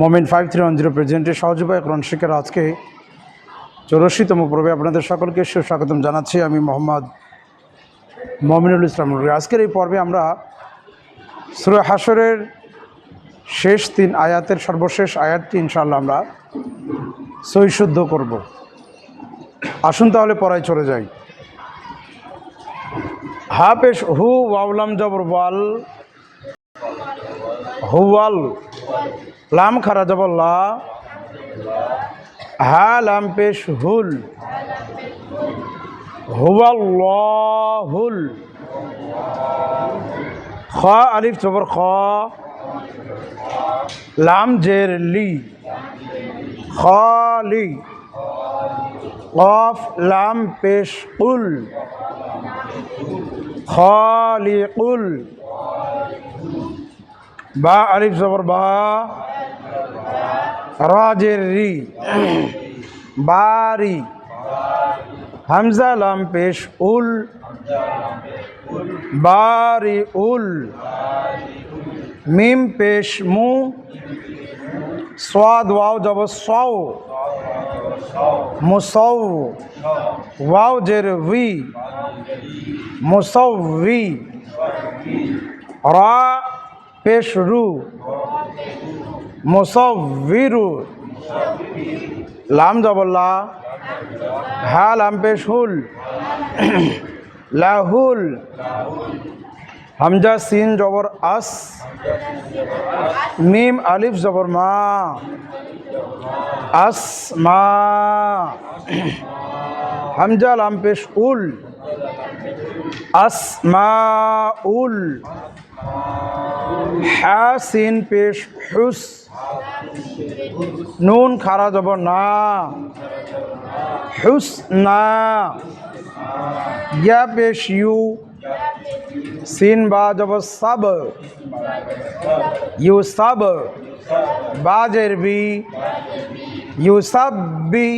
Momen five three one zero প্রেজেন্টের সহযোগী কোরআন শিক্ষার আজকে চৌরাশিতম পর্বে আপনাদের সকলকে সুস্বাগতম জানাচ্ছি। আমি মোহাম্মদ মমিনুল ইসলাম। আজকের এই পর্বে আমরা সুরা হাসরের শেষ তিন আয়াতের সর্বশেষ আয়াতটি ইনশাআল্লাহ আমরা সৈশুদ্ধ করব। আসুন তাহলে পড়ায় চলে যাই। হা পেশ হু ওয়াউলাম জবর ওয়াল হুয়াল লাম খারা জবর লা। হা লাম পেশ হুল। হুয়াল্লাহুল। খ আলিফ জবর খ। লাম জের লি। খালি কফ লাম পেশ উল খালিকুল বা আলিফ জবর বা। রাজের রি বারি হামজা লাম পেশ উল বারি উল মিম পেশ মু সোয়াদ ওয়াও জব সৌ মুসৌ ওয়াও জের ভি মুসৌভি রা পেশ রু মুসৌভিরু লাম জবল্লা হা লাম পেশ হুল লাহুল। হামজা সিন জবর আস। মিম আলিফ জবর মা। আস মা। হামজা লাম পেশ উল। আসমা উল। হাসিন পেশ হুস। নুন খারা যাব না। হুস না। ইয়া পেশ ইউ। সিন বা যাব সাব। ইউ সাব। বাজের বি। ইউ সাব বি।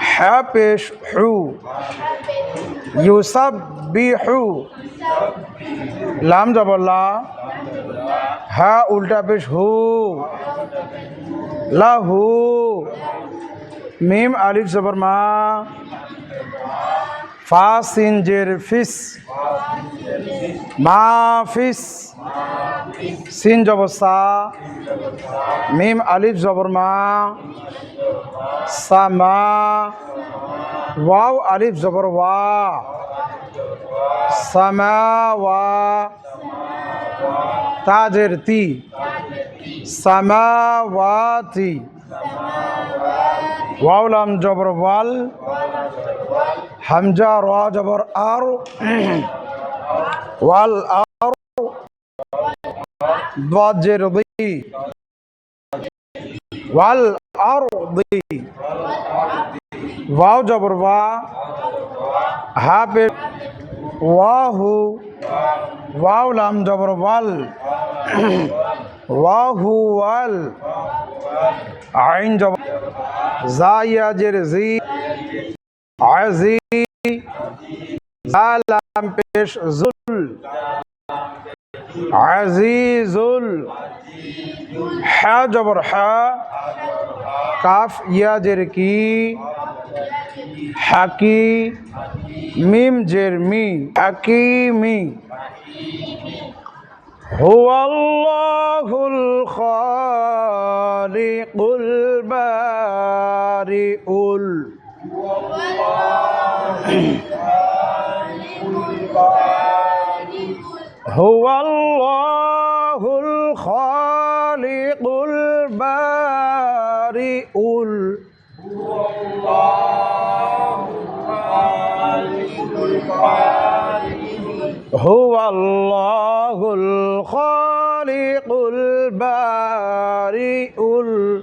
হ্যা পেশ হু। ইউসাবিহু লাম জবল্লা হা উল্টা পেশ হু। লাহু মিম আলিফ জবর মা। ফা সিন জের ফিস। মা ফিস। সিন জবর সা। মিম আলিফ জবর মা। সামা ওয়াও আলিফ জবর ওয়া। समावा ताजरती समावाती। वाउलाम जबर वाल। हमजा रा जबर आर। वाल आर। द्वाजरदी वाल आर दी। वाव जबर वा। हा पे ওয়াহু, ওয়াও লাম জবর ওয়াল, ওয়াহু ওয়াল, আইন জবর জাইয়া জের জি, আজি জালাম পেশ জুল, আজিজুল, হ্যা জবর হ্যা, কাফ ইয়া জের কি হাকি মিম জের মি হাকিমি هو الله الخالق البارئ ال- هو الله هو الله الخالق البارئ ال-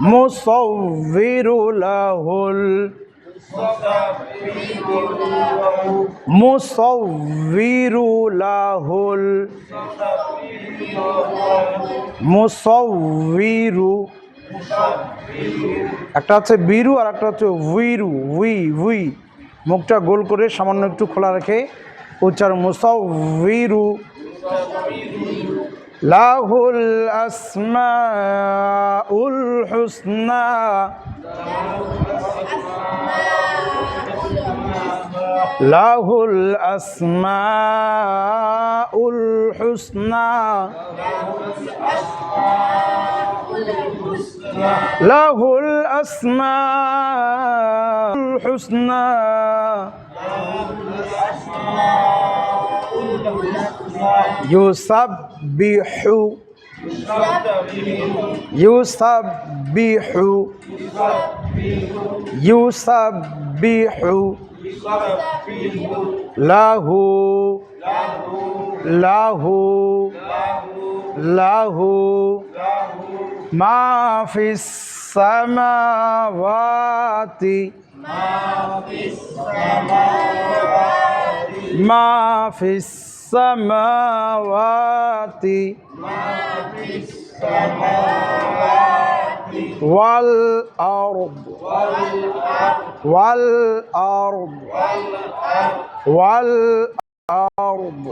مصور له مصور له مصور একটা হচ্ছে বিরু আর একটা হচ্ছে উইরু উই উই মুখটা গোল করে সামান্য একটু খোলা রেখে উচ্চারণ মুসাউ উইরু লাহুল আসমাউল হুসনা। লাহুল আসমাউল হুসনা। له الأسماء الحسنى. يسبح. يسبح. يسبح. له. له. له. ما في السماوات ما في السماوات ما في السماوات ما في السماوات والأرض والأرض والأرض والأرض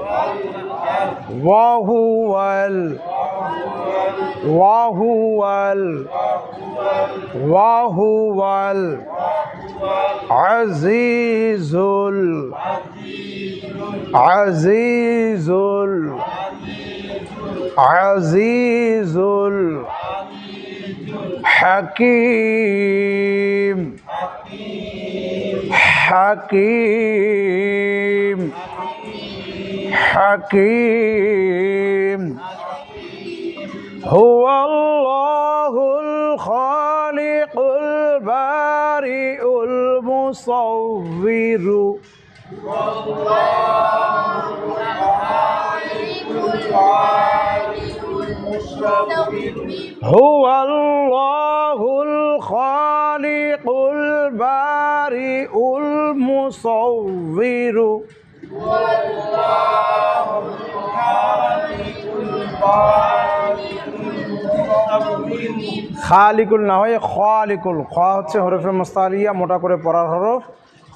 وهو الأرض ওয়াহুয়াল ওয়াহুয়াল আজিজুল আজিজুল আজিজুল হাকিম হাকিম হাকিম। هو الله الخالق البارئ المصور. هو الله الخالق البارئ المصور. খালিকুল না হয় খালিকুল। খ হচ্ছে হরফে মোস্তালিয়া মোটা করে পড়ার হরফ।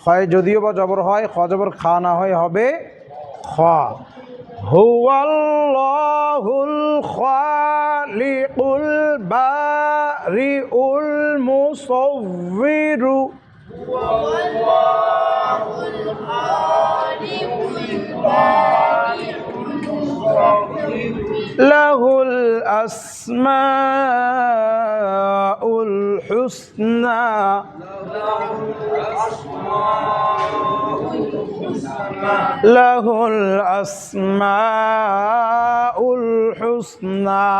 হয় যদিও বা জবর হয় খ জবর খা না হয় হবে খ। হুয়াল্লাহুল খালিকুল বারিউল মুসাউবিরু له الأسماء الحسنى. له الأسماء الحسنى.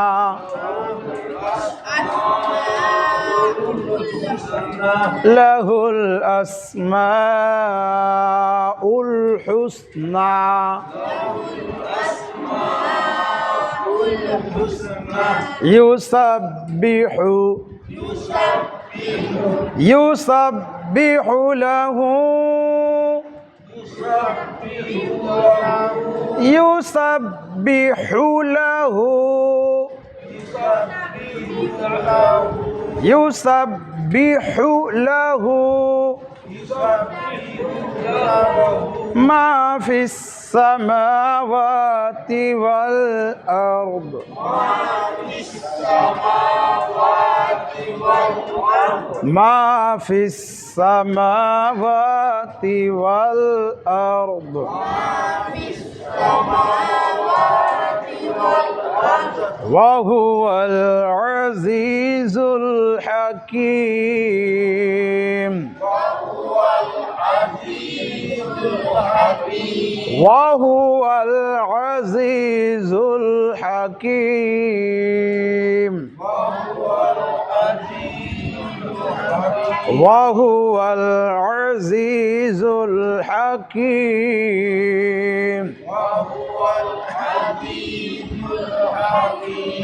له الأسماء الحسنى. يسبح. يسبح له. يسبح له. يسبح له. ما في السماوات والأرض. ما في السماوات والأرض. وهو العزيز الحكيم. وهو العزيز الحكيم وهو العزيز الحكيم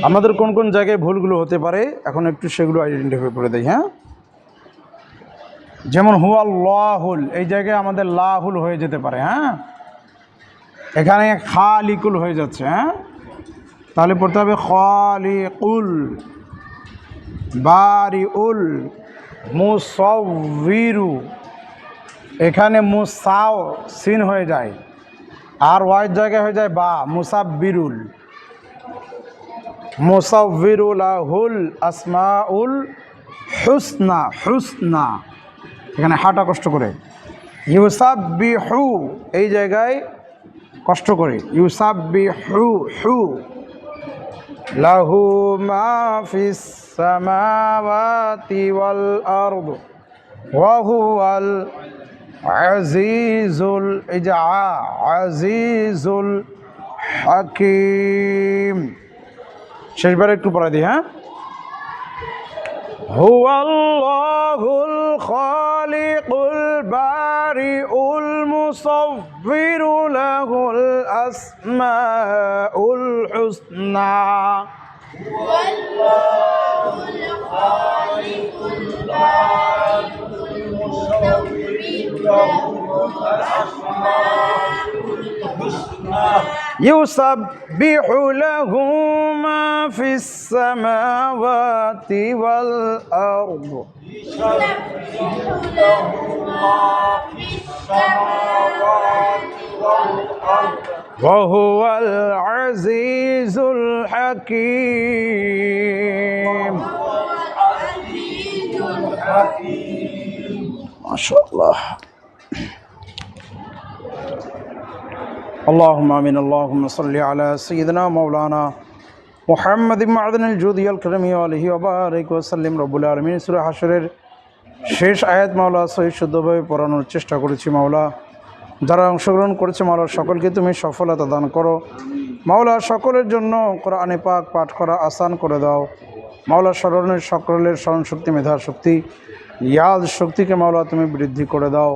আমাদের কোন কোন জায়গায় ভুলগুলো হতে পারে এখন একটু সেগুলো আইডেন্টিফাই করে দেই হ্যাঁ যেমন হুয়া লাহুল এই জায়গায় আমাদের লাহুল হয়ে যেতে পারে হ্যাঁ? এখানে খালিকুল হয়ে যাচ্ছে হ্যাঁ? তাহলে পড়তে হবে খালিকুল, বারিউল, মুসাউবিরু। এখানে মুসাও সিন হয়ে যায়, আর ওয়াইয়ের জায়গায় হয়ে যায় বা, মুসাব্বিরুল। মুসাব্বিরুল হুল আসমাউল হুসনা হুসনা। এখানে হাঁটা কষ্ট করে। ইউসাব বি হু এই জায়গায় কষ্ট করে। ইউসাব বি হু। হু লাহু মাফিস সামাওয়াতি ওয়াল আজিজুল আজিজুল হাকিম। শেষবার একটু পড়া দিই হ্যাঁ? হুয়াল্লাহুল খা البارئ المصور له الأسماء الحسنى يسبح له ما في السماوات والأرض. وهو العزيز الحكيم. ما شاء الله. اللهم امين اللهم صل على سيدنا مولانا محمد معدن الجود الكرم عليه وبارك وسلم رب العالمين সূরা হাশরের শেষ আয়াত মাওলা সহি শুদ্ধভাবে পড়ানোর চেষ্টা করেছি মাওলা যারা অংশগ্রহণ করেছে মাওলা সকলকে তুমি সফলতা দান করো মাওলা সকলের জন্য কোরআনে পাক পাঠ করা আসান করে দাও মাওলা স্মরণের সকলের স্মরণ শক্তি মেধা শক্তি ইয়াদ শক্তিকে মাওলা তুমি বৃদ্ধি করে দাও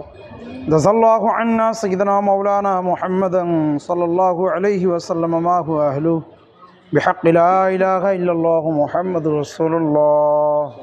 جزا الله عنا سيدنا مولانا محمدا صلى الله عليه وسلم ما هو أهله بحق لا إله إلا الله محمد رسول الله